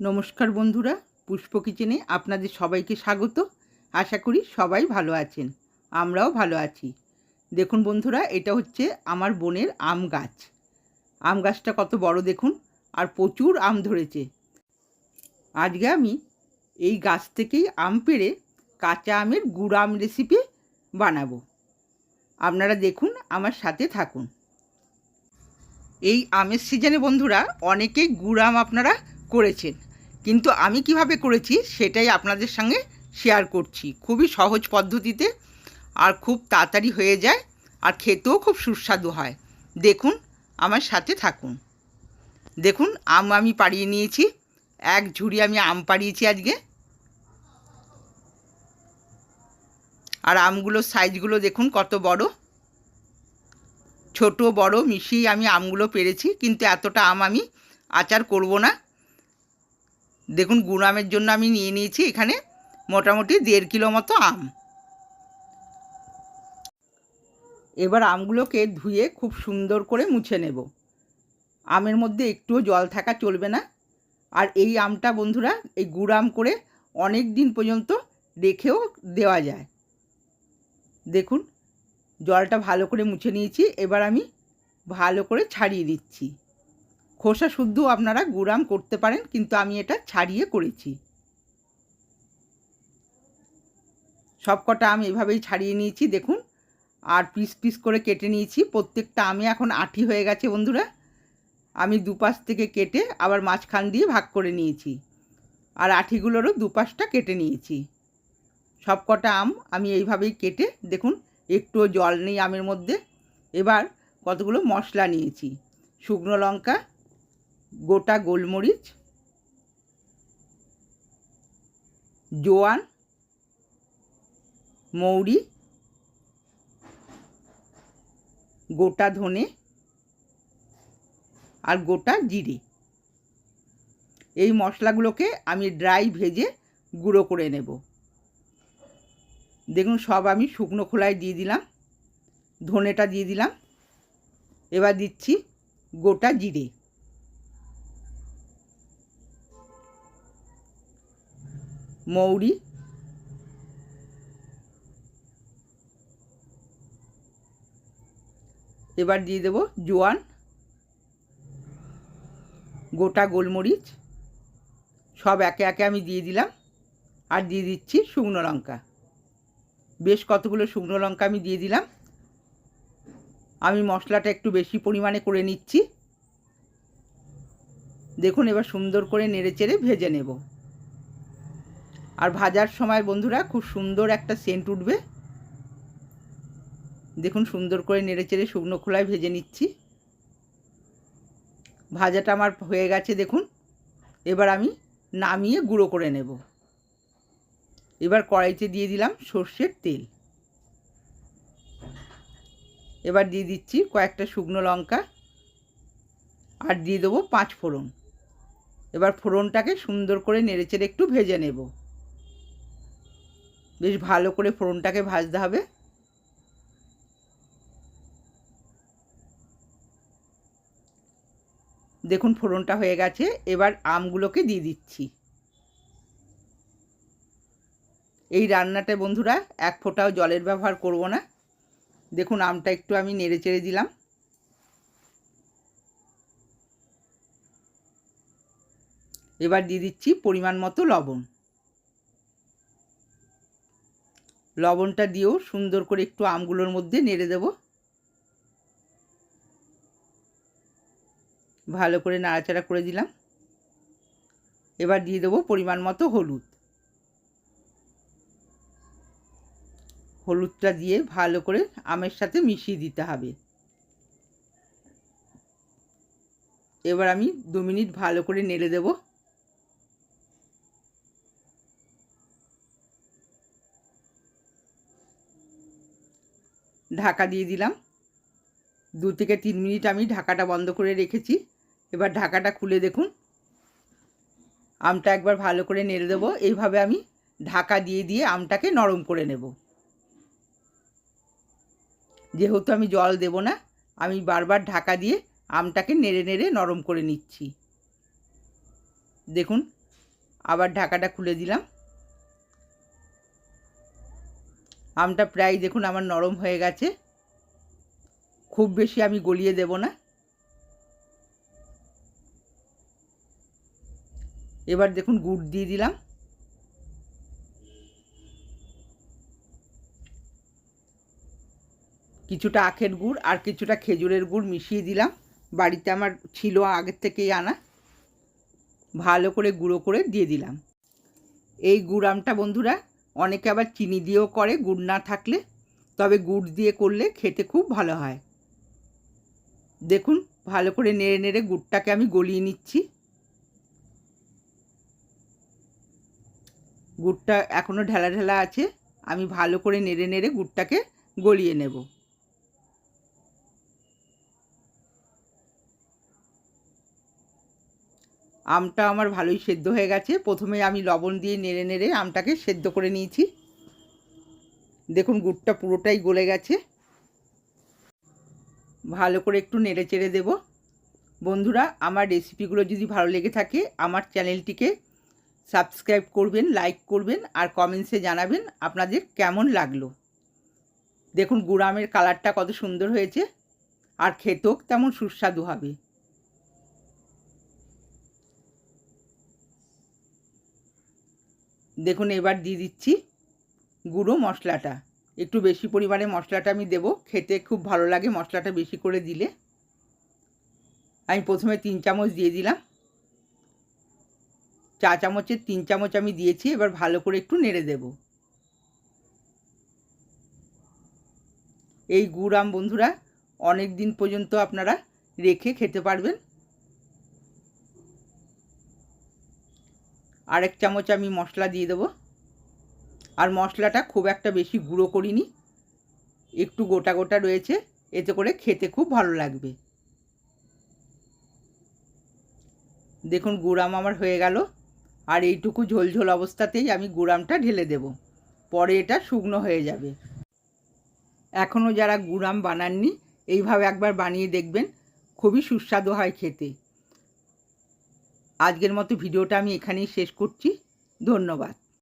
নমস্কার বন্ধুরা, পুষ্প কিচেনে আপনাদের সবাইকে স্বাগত। আশা করি সবাই ভালো আছেন, আমরাও ভালো আছি। দেখুন বন্ধুরা, এটা হচ্ছে আমার বোনের আম গাছ। আম গাছটা কত বড় দেখুন, আর প্রচুর আম ধরেছে। আজকে আমি এই গাছ থেকেই আম পেড়ে কাঁচা আমের গুড় আম রেসিপি বানাবো। আপনারা দেখুন, আমার সাথে থাকুন। এই আমের সিজনে বন্ধুরা, অনেকেই গুড় আম আপনারা করেছেন। কিন্তু আমি কীভাবে করেছি সেটাই আপনাদের সঙ্গে শেয়ার করছি। খুবই সহজ পদ্ধতিতে আর খুব তাড়াতাড়ি হয়ে যায় আর খেতেও খুব সুস্বাদু হয়। দেখুন, আমার সাথে থাকুন। দেখুন, আম আমি পাড়িয়ে নিয়েছি। এক ঝুড়ি আমি আম পাড়িয়েছি আজকে। আর আমগুলোর সাইজগুলো দেখুন কত বড়। ছোট, বড়, মিশিয়ে আমি আমগুলো পেরেছি। কিন্তু এতটা আম আমি আচার করব না। দেখুন, গুড় আমের জন্য আমি নিয়ে নিয়েছি এখানে মোটামুটি দেড় কিলো মতো আম। এবার আমগুলোকে ধুয়ে খুব সুন্দর করে মুছে নেব। আমের মধ্যে একটুও জল থাকা চলবে না। আর এই আমটা বন্ধুরা, এই গুড় করে অনেক দিন পর্যন্ত রেখেও দেওয়া যায়। দেখুন, জলটা ভালো করে মুছে নিয়েছি। এবার আমি ভালো করে ছাড়িয়ে দিচ্ছি। খোসা শুদ্ধ আপনারা গুড়াম করতে পারেন, কিন্তু আমি এটা ছাড়িয়ে করেছি। সব কটা আম এভাবেই ছাড়িয়ে নিয়েছি, দেখুন। আর পিস পিস করে কেটে নিয়েছি, প্রত্যেকটা আমি এখন আঠি হয়ে গেছে বন্ধুরা। আমি দুপাশ থেকে কেটে আবার মাঝখান দিয়ে ভাগ করে নিয়েছি। আর আঠিগুলোরও দুপাশটা কেটে নিয়েছি। সব কটা আম আমি এইভাবেই কেটে, দেখুন, একটুও জল নেই আমের মধ্যে। এবার কতগুলো মশলা নিয়েছি। শুকনো লঙ্কা গোটা গোলমরিচ, জোয়ান, মৌরি, গোটা ধনে আর গোটা জিরে। এই মশলাগুলোকে আমি ড্রাই ভেজে গুঁড়ো করে নেব। দেখুন, সব আমি শুকনো খোলায় দিয়ে দিলাম, ধনেটা দিয়ে দিলাম। এবার দিচ্ছি গোটা জিরে। মৌরি। এবার দিয়ে দেব জোয়ান। গোটা গোলমরিচ। সব একে একে আমি দিয়ে দিলাম। আর দিয়ে দিচ্ছি শুকনো লঙ্কা। বেশ কতগুলো শুকনো লঙ্কা আমি দিয়ে দিলাম। আমি মশলাটা একটু বেশি পরিমাণে করে নিচ্ছি। দেখুন এবার সুন্দর করে নেড়ে চেড়ে ভেজে নেব। আর ভাজার সময় বন্ধুরা খুব সুন্দর একটা সেন্ট উঠবে। দেখুন সুন্দর করে নেড়ে চেড়ে শুকনো খোলায় ভেজে নিচ্ছি। ভাজাটা আমার হয়ে গেছে দেখুন। এবার আমি নামিয়ে গুঁড়ো করে নেব। এবার কড়াইতে দিয়ে দিলাম সর্ষের তেল। এবার দিয়ে দিচ্ছি কয়েকটা শুকনো লঙ্কা আর দিয়ে দেবো পাঁচ ফোড়ন। এবার ফোড়নটাকে সুন্দর করে নেড়েচেড়ে একটু ভেজে নেব। বেশ ভালো করে ফোড়নটাকে ভাজতে হবে। দেখুন ফোড়নটা হয়ে গেছে, এবার আমগুলোকে দিয়ে দিচ্ছি। এই রান্নাটা বন্ধুরা এক ফোঁটাও জলের ব্যবহার করব না। দেখুন আমটা একটু আমি নেড়ে চেড়ে দিলাম। এবার দিয়ে দিচ্ছি পরিমাণ মতো লবণ। লবণটা দিয়েও সুন্দর করে একটু আমগুলোর মধ্যে নেড়ে দেব। ভালো করে নাড়াচাড়া করে দিলাম। এবার দিয়ে দেবো পরিমাণ মতো হলুদ। হলুদটা দিয়ে ভালো করে আমের সাথে মিশিয়ে দিতে হবে। এবার আমি দু মিনিট ভালো করে নেড়ে দেব। ঢাকা দিয়ে দিলাম। দু থেকে তিন মিনিট আমি ঢাকাটা বন্ধ করে রেখেছি। এবার ঢাকাটা খুলে দেখুন। আমটা একবার ভালো করে নেড়ে দেবো। এইভাবে আমি ঢাকা দিয়ে দিয়ে আমটাকে নরম করে নেব। যেহেতু আমি জল দেব না, আমি বারবার ঢাকা দিয়ে আমটাকে নেড়ে নেড়ে নরম করে নিচ্ছি। দেখুন, আবার ঢাকাটা খুলে দিলাম। আমটা প্রায় দেখুন আমার নরম হয়ে গেছে। খুব বেশি আমি গলিয়ে দেব না। এবার দেখুন গুড় দিয়ে দিলাম। কিছুটা আখের গুড় আর কিছুটা খেজুরের গুড় মিশিয়ে দিলাম। বাড়িতে আমার ছিল আগের থেকেই আনা। ভালো করে গুঁড়ো করে দিয়ে দিলাম। এই গুড় আমটা বন্ধুরা অনেকে আবার চিনি দিয়েও করে, গুড় না থাকলে। তবে গুড় দিয়ে করলে খেতে খুব ভালো হয়। দেখুন, ভালো করে নেড়ে নেড়ে গুড়টাকে আমি গলিয়ে নিচ্ছি। গুড়টা এখনও ঢেলা ঢেলা আছে। আমি ভালো করে নেড়ে নেড়ে গুড়টাকে গলিয়ে নেব। আমটা আমার ভালোই সেদ্ধ হয়ে গেছে। প্রথমে আমি লবণ দিয়ে নেড়ে নেড়ে আমটাকে সেদ্ধ করে নিয়েছি। দেখুন, গুড়টা পুরোটাই গলে গেছে। ভালো করে একটু নেড়ে চেড়ে দেব। বন্ধুরা, আমার রেসিপিগুলো যদি ভালো লেগে থাকে, আমার চ্যানেলটিকে সাবস্ক্রাইব করবেন, লাইক করবেন আর কমেন্টসে জানাবেন আপনাদের কেমন লাগল। দেখুন, গুড়ামের কালারটা কত সুন্দর হয়েছে। আর খেতেও তেমন সুস্বাদু হবে। দেখুন, এবার দিয়ে দিচ্ছি গুঁড়ো মশলাটা। একটু বেশি পরিমাণে মশলাটা আমি দেব, খেতে খুব ভালো লাগে মশলাটা বেশি করে দিলে। আমি প্রথমে তিন চামচ দিয়ে দিলাম। চা চামচের তিন চামচ আমি দিয়েছি, এবার ভালো করে একটু নেড়ে দেব। এই গুড় আম বন্ধুরা, অনেক দিন পর্যন্ত আপনারা রেখে খেতে পারবেন। আরেক চামচ আমি মশলা দিয়ে দেবো। আর মশলাটা খুব একটা বেশি গুঁড়ো করিনি, একটু গোটা গোটা রয়েছে, এতে করে খেতে খুব ভালো লাগবে। দেখুন গুড়াম আমার হয়ে গেল, আর এইটুকু ঝোলঝোল অবস্থাতেই আমি গুড়ামটা ঢেলে দেব, পরে এটা শুকনো হয়ে যাবে। এখনও যারা গুড়াম বানাননি, এইভাবে একবার বানিয়ে দেখবেন, খুবই সুস্বাদু হয় খেতে। আজকের মতো ভিডিওটা আমি এখানেই শেষ করছি। ধন্যবাদ।